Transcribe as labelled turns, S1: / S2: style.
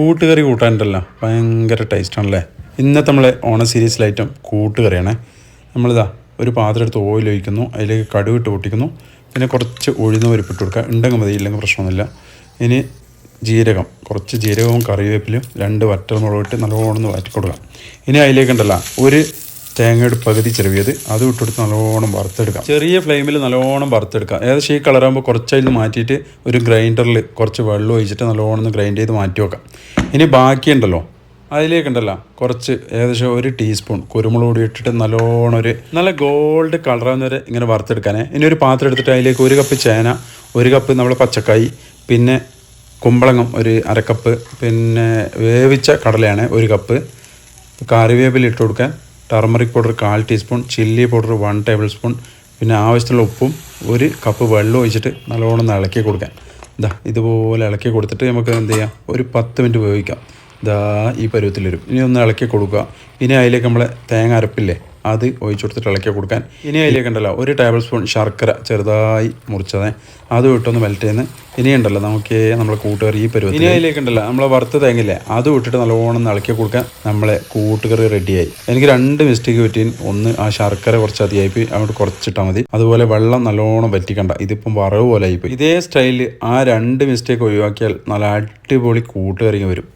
S1: കൂട്ടുകറി കൂട്ടാനുണ്ടല്ലോ. ഭയങ്കര ടേസ്റ്റാണല്ലേ ഇന്നത്തെ നമ്മളെ ഓണ സീരീസിലെ ഐറ്റം കൂട്ടുകറിയാണേ. നമ്മളിതാ ഒരു പാത്രം എടുത്ത് ഓയിൽ ഒഴിക്കുന്നു അതിലേക്ക് കടുവിട്ട് പൊട്ടിക്കുന്നു. പിന്നെ കുറച്ച് ഉഴുന്ന പരിപ്പിട്ട് കൊടുക്കുക. ഉണ്ടെങ്കിൽ മതി ഇല്ലെങ്കിൽ പ്രശ്നമൊന്നുമില്ല. ഇനി ജീരകം കുറച്ച് ജീരകവും കറിവേപ്പിലും രണ്ട് വറ്റൽ മുളകിട്ട് നല്ലോണം ഒന്ന് വാറ്റി കൊടുക്കാം ഇനി അതിലേക്കുണ്ടല്ലോ ഒരു തേങ്ങയുടെ പകുതി ചെറിയത് അത് ഇട്ടെടുത്ത് നല്ലോണം വറുത്തെടുക്കാം. ചെറിയ ഫ്ലെയിമിൽ നല്ലോണം വറുത്തെടുക്കാം. ഏകദേശം ഈ കളറാകുമ്പോൾ കുറച്ചതിൽ മാറ്റിയിട്ട് ഒരു ഗ്രൈൻഡറിൽ കുറച്ച് വെള്ളം ഒഴിച്ചിട്ട് നല്ലോണം ഒന്ന് ഗ്രൈൻഡ് ചെയ്ത് മാറ്റി വെക്കാം. ഇനി ബാക്കിയുണ്ടല്ലോ. അതിലേക്കുണ്ടല്ലോ. കുറച്ച് ഏകദേശം ഒരു ടീസ്പൂൺ കുരുമുളക് പൊടി ഇട്ടിട്ട് നല്ലോണം ഒരു നല്ല ഗോൾഡ് കളറാകുന്ന വരെ ഇങ്ങനെ വറുത്തെടുക്കാനേ. ഇനി ഒരു പാത്രം എടുത്തിട്ട് അതിലേക്ക് ഒരു കപ്പ് ചേന ഒരു കപ്പ് നമ്മൾ പച്ചക്കായി പിന്നെ കുമ്പളങ്ങം ഒരു അരക്കപ്പ് പിന്നെ വേവിച്ച കടലയാണ് ഒരു കപ്പ്. കറിവേപ്പില ഇട്ട് കൊടുക്കാൻ ടർമറിക് പൗഡർ കാൽ teaspoon chilli powder one table spoon പിന്നെ ആവശ്യത്തിനുള്ള ഉപ്പും ഒരു കപ്പ് വെള്ളം ഒഴിച്ചിട്ട് നല്ലോണം ഒന്ന് ഇളക്കി കൊടുക്കാൻ ഇതാ ഇതുപോലെ ഇളക്കി കൊടുത്തിട്ട് നമുക്ക് എന്ത് ചെയ്യാം? ഒരു പത്ത് മിനിറ്റ് ഉപയോഗിക്കാം ഇതാ ഈ പരുവത്തിൽ വരും ഇനി ഒന്ന് ഇളക്കി കൊടുക്കുക. ഇനി അതിലേക്ക് നമ്മളെ തേങ്ങ അരപ്പില്ലേ? അത് ഒഴിച്ചു കൊടുത്തിട്ട് ഇളക്കി കൊടുക്കാൻ. ഇനി അതിലേക്ക് ഉണ്ടല്ലോ ഒരു ടേബിൾ സ്പൂൺ ശർക്കര ചെറുതായി മുറിച്ചത്. അത് ഇട്ടൊന്ന് മെൽറ്റ് ചെയ്യുന്ന. ഇനി ഉണ്ടല്ലോ നമുക്ക് നമ്മളെ കൂട്ടുകറി ഈ പരുവത്തിൽ ഇനി അതിലേക്ക് ഉണ്ടല്ലോ നമ്മൾ വറുത്ത തേങ്ങയില്ലേ അത് ഇട്ടിട്ട് നല്ലോണം ഇളക്കി കൊടുക്കാൻ നമ്മളെ കൂട്ടുകറി റെഡിയായി എനിക്ക് രണ്ട് മിസ്റ്റേക്ക് പറ്റി ഒന്ന് ആ ശർക്കര കുറച്ച് അധികമായി പോയി അങ്ങോട്ട് കുറച്ചിട്ടാൽ മതി. അതുപോലെ വെള്ളം നല്ലോണം വറ്റിക്കണ്ട ഇതിപ്പം വറവ് പോലെ ആയിപ്പോയി ഇതേ സ്റ്റൈലിൽ ആ രണ്ട് മിസ്റ്റേക്ക് ഒഴിവാക്കിയാൽ നല്ല അടിപൊളി കൂട്ടുകറി വരും.